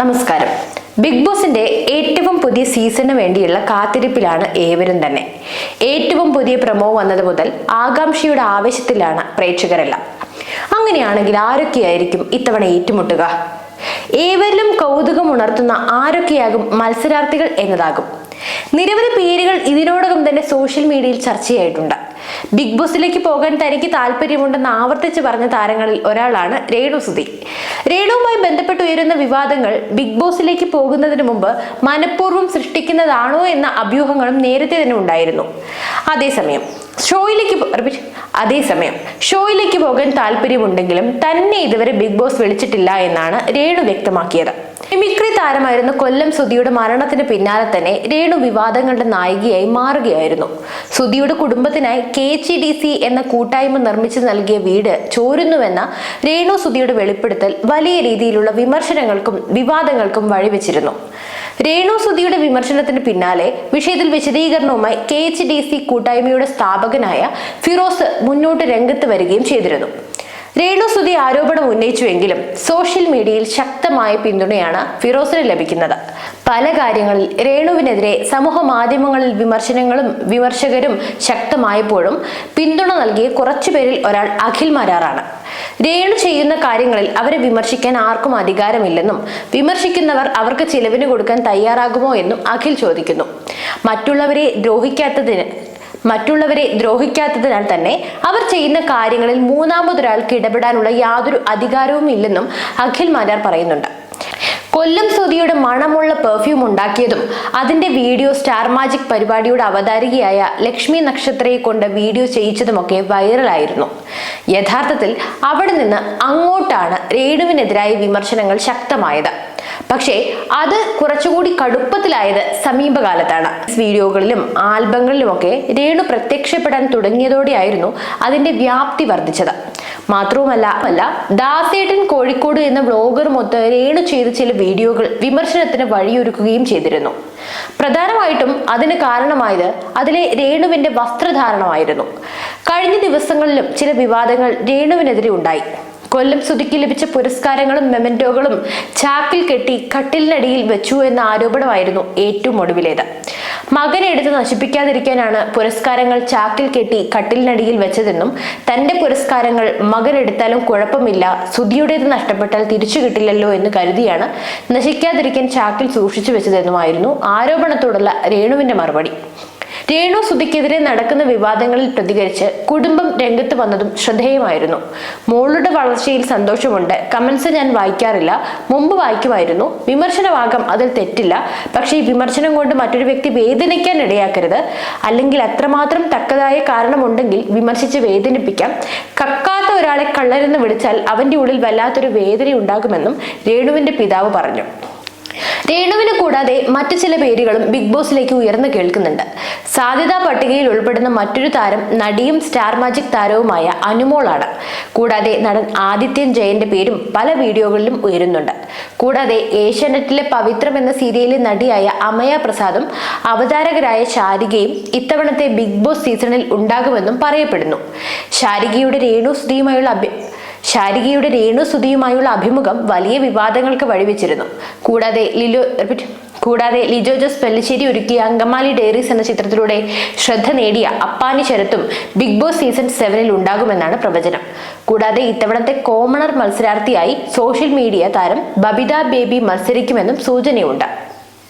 നമസ്കാരം. ബിഗ് ബോസിന്റെ ഏറ്റവും പുതിയ സീസണിന് വേണ്ടിയുള്ള കാത്തിരിപ്പിലാണ് ഏവരും തന്നെ. ഏറ്റവും പുതിയ പ്രമോ വന്നത് മുതൽ ആകാംക്ഷയുടെ ആവേശത്തിലാണ് പ്രേക്ഷകരെല്ലാം. അങ്ങനെയാണെങ്കിൽ ആരൊക്കെയായിരിക്കും ഇത്തവണ ഏറ്റുമുട്ടുക? ഏവരിലും കൗതുകം ഉണർത്തുന്ന ആരൊക്കെയാകും മത്സരാർത്ഥികൾ എന്നതാകും. നിരവധി പേരുകൾ ഇതിനോടകം തന്നെ സോഷ്യൽ മീഡിയയിൽ ചർച്ചയായിട്ടുണ്ട്. ബിഗ് ബോസിലേക്ക് പോകാൻ തനിക്ക് താല്പര്യമുണ്ടെന്ന് ആവർത്തിച്ച് പറഞ്ഞ താരങ്ങളിൽ ഒരാളാണ് രേണു സുധി. രേണുവുമായി ബന്ധപ്പെട്ട് ഉയരുന്ന വിവാദങ്ങൾ ബിഗ് ബോസിലേക്ക് പോകുന്നതിന് മുമ്പ് മനഃപൂർവം സൃഷ്ടിക്കുന്നതാണോ എന്ന അഭ്യൂഹങ്ങളും നേരത്തെ തന്നെ ഉണ്ടായിരുന്നു. അതേസമയം ഷോയിലേക്ക് അതേസമയം ഷോയിലേക്ക് പോകാൻ താല്പര്യമുണ്ടെങ്കിലും തന്നെ ഇതുവരെ ബിഗ് ബോസ് വിളിച്ചിട്ടില്ല എന്നാണ് രേണു വ്യക്തമാക്കിയത്. മിമിക്രി താരമായിരുന്ന കൊല്ലം സുധിയുടെ മരണത്തിന് പിന്നാലെ തന്നെ രേണു വിവാദങ്ങളുടെ നായികയായി മാറുകയായിരുന്നു. സുധിയുടെ കുടുംബത്തിനായി കെ എച്ച് ഡി സി എന്ന കൂട്ടായ്മ നിർമ്മിച്ചു നൽകിയ വീട് ചോരുന്നുവെന്ന രേണു സുധിയുടെ വെളിപ്പെടുത്തൽ വലിയ രീതിയിലുള്ള വിമർശനങ്ങൾക്കും വിവാദങ്ങൾക്കും വഴിവെച്ചിരുന്നു. രേണു സുധിയുടെ വിമർശനത്തിന് പിന്നാലെ വിഷയത്തിൽ വിശദീകരണവുമായി കെ എച്ച് ഡി സി കൂട്ടായ്മയുടെ സ്ഥാപകനായ ഫിറോസ് മുന്നോട്ട് രംഗത്ത് വരികയും ചെയ്തിരുന്നു. രേണു സുധി ആരോപണം ഉന്നയിച്ചുവെങ്കിലും സോഷ്യൽ മീഡിയയിൽ ശക്തമായ പിന്തുണയാണ് ഫിറോസിന് ലഭിക്കുന്നത്. പല കാര്യങ്ങളിൽ രേണുവിനെതിരെ സമൂഹ മാധ്യമങ്ങളിൽ വിമർശനങ്ങളും വിമർശകരും ശക്തമായപ്പോഴും പിന്തുണ നൽകിയ കുറച്ചുപേരിൽ ഒരാൾ അഖിൽ മരാറാണ്. രേണു ചെയ്യുന്ന കാര്യങ്ങളിൽ അവരെ വിമർശിക്കാൻ ആർക്കും അധികാരമില്ലെന്നും വിമർശിക്കുന്നവർ അവർക്ക് ചിലവിന് കൊടുക്കാൻ തയ്യാറാകുമോ എന്നും അഖിൽ ചോദിക്കുന്നു. മറ്റുള്ളവരെ ദ്രോഹിക്കാത്തതിന് മറ്റുള്ളവരെ ദ്രോഹിക്കാത്തതിനാൽ തന്നെ അവർ ചെയ്യുന്ന കാര്യങ്ങളിൽ മൂന്നാമതൊരാൾക്ക് ഇടപെടാനുള്ള യാതൊരു അധികാരവും ഇല്ലെന്നും അഖിൽ മാരാർ പറയുന്നുണ്ട്. കൊല്ലം സുതിയുടെ മണമുള്ള പെർഫ്യൂം ഉണ്ടാക്കിയതും അതിന്റെ വീഡിയോ സ്റ്റാർ മാജിക് പരിപാടിയുടെ അവതാരികയായ ലക്ഷ്മി നക്ഷത്രയെ കൊണ്ട് വീഡിയോ ചെയ്യിച്ചതുമൊക്കെ വൈറലായിരുന്നു. യഥാർത്ഥത്തിൽ അവിടെ നിന്ന് അങ്ങോട്ടാണ് രേണുവിനെതിരായ വിമർശനങ്ങൾ ശക്തമായത്. പക്ഷേ അത് കുറച്ചുകൂടി കടുപ്പത്തിലായത് സമീപകാലത്താണ്. വീഡിയോകളിലും ആൽബങ്ങളിലുമൊക്കെ രേണു പ്രത്യക്ഷപ്പെടാൻ തുടങ്ങിയതോടെയായിരുന്നു അതിന്റെ വ്യാപ്തി വർദ്ധിച്ചത്. മാത്രവുമല്ല അല്ല ദാസേട്ടൻ കോഴിക്കോട് എന്ന വ്ലോഗറുമൊത്ത് രേണു ചെയ്ത ചില വീഡിയോകൾ വിമർശനത്തിന് വഴിയൊരുക്കുകയും ചെയ്തിരുന്നു. പ്രധാനമായിട്ടും അതിന് കാരണമായത് അതിലെ രേണുവിന്റെ വസ്ത്രധാരണമായിരുന്നു. കഴിഞ്ഞ ദിവസങ്ങളിലും ചില വിവാദങ്ങൾ രേണുവിനെതിരെ ഉണ്ടായി. കൊല്ലം സുധിക്ക് ലഭിച്ച പുരസ്കാരങ്ങളും മെമന്റോകളും ചാക്കിൽ കെട്ടി കട്ടിലിനടിയിൽ വെച്ചു എന്ന ആരോപണമായിരുന്നു ഏറ്റവും ഒടുവിലേത്. മകനെ എടുത്ത് നശിപ്പിക്കാതിരിക്കാനാണ് പുരസ്കാരങ്ങൾ ചാക്കിൽ കെട്ടി കട്ടിലിനടിയിൽ വെച്ചതെന്നും തന്റെ പുരസ്കാരങ്ങൾ മകൻ എടുത്താലും കുഴപ്പമില്ല സുധിയുടേത് നഷ്ടപ്പെട്ടാൽ തിരിച്ചു കിട്ടില്ലല്ലോ എന്ന് കരുതിയാണ് നശിക്കാതിരിക്കാൻ ചാക്കിൽ സൂക്ഷിച്ചു വെച്ചതെന്നുമായിരുന്നു ആരോപണത്തോടുള്ള രേണുവിന്റെ മറുപടി. രേണു സുധിക്കെതിരെ നടക്കുന്ന വിവാദങ്ങളിൽ പ്രതികരിച്ച് കുടുംബം രംഗത്ത് വന്നതും ശ്രദ്ധേയമായിരുന്നു. മോളുടെ വളർച്ചയിൽ സന്തോഷമുണ്ട്. കമന്റ്സ് ഞാൻ വായിക്കാറില്ല. മുമ്പ് വായിക്കുമായിരുന്നു. വിമർശനമാകാം. അതിൽ തെറ്റില്ല. പക്ഷേ ഈ വിമർശനം കൊണ്ട് മറ്റൊരു വ്യക്തി വേദനിക്കാൻ ഇടയാക്കരുത്. അല്ലെങ്കിൽ അത്രമാത്രം തക്കതായ കാരണമുണ്ടെങ്കിൽ വിമർശിച്ച് വേദനിപ്പിക്കാം. കക്കാത്ത ഒരാളെ കള്ളരെന്ന് വിളിച്ചാൽ അവന്റെ ഉള്ളിൽ വല്ലാത്തൊരു വേദന ഉണ്ടാകുമെന്നും രേണുവിന്റെ പിതാവ് പറഞ്ഞു. രേണുവിന് കൂടാതെ മറ്റു ചില പേരുകളും ബിഗ് ബോസിലേക്ക് ഉയർന്നു കേൾക്കുന്നുണ്ട്. സാധ്യതാ പട്ടികയിൽ ഉൾപ്പെടുന്ന മറ്റൊരു താരം നടിയും സ്റ്റാർ മാജിക് താരവുമായ അനുമോളാണ്. കൂടാതെ നടൻ ആദിത്യൻ ജയന്റെ പേരും പല വീഡിയോകളിലും ഉയരുന്നുണ്ട്. കൂടാതെ ഏഷ്യാനെറ്റിലെ പവിത്രം എന്ന സീരിയലിലെ നടിയായ അമയ പ്രസാദും അവതാരകരായ ശാരികയും ഇത്തവണത്തെ ബിഗ് ബോസ് സീസണിൽ ഉണ്ടാകുമെന്നും പറയപ്പെടുന്നു. ശാരികയുടെ രേണു സ്ത്രീയുമായുള്ള ശാരികയുടെ രേണു സുധിയുമായുള്ള അഭിമുഖം വലിയ വിവാദങ്ങൾക്ക് വഴിവെച്ചിരുന്നു. കൂടാതെ ലിലോ. കൂടാതെ ലിജോ ജോസ് പെല്ലിശ്ശേരി ഒരുക്കിയ അങ്കമാലി ഡയറീസ് എന്ന ചിത്രത്തിലൂടെ ശ്രദ്ധ നേടിയ അപ്പാനി ശരത്തും ബിഗ് ബോസ് സീസൺ സെവനിൽ ഉണ്ടാകുമെന്നാണ് പ്രവചനം. കൂടാതെ ഇത്തവണത്തെ കോമണർ മത്സരാർത്ഥിയായി സോഷ്യൽ മീഡിയ താരം ബബിത ബേബി മത്സരിക്കുമെന്നും സൂചനയുണ്ട്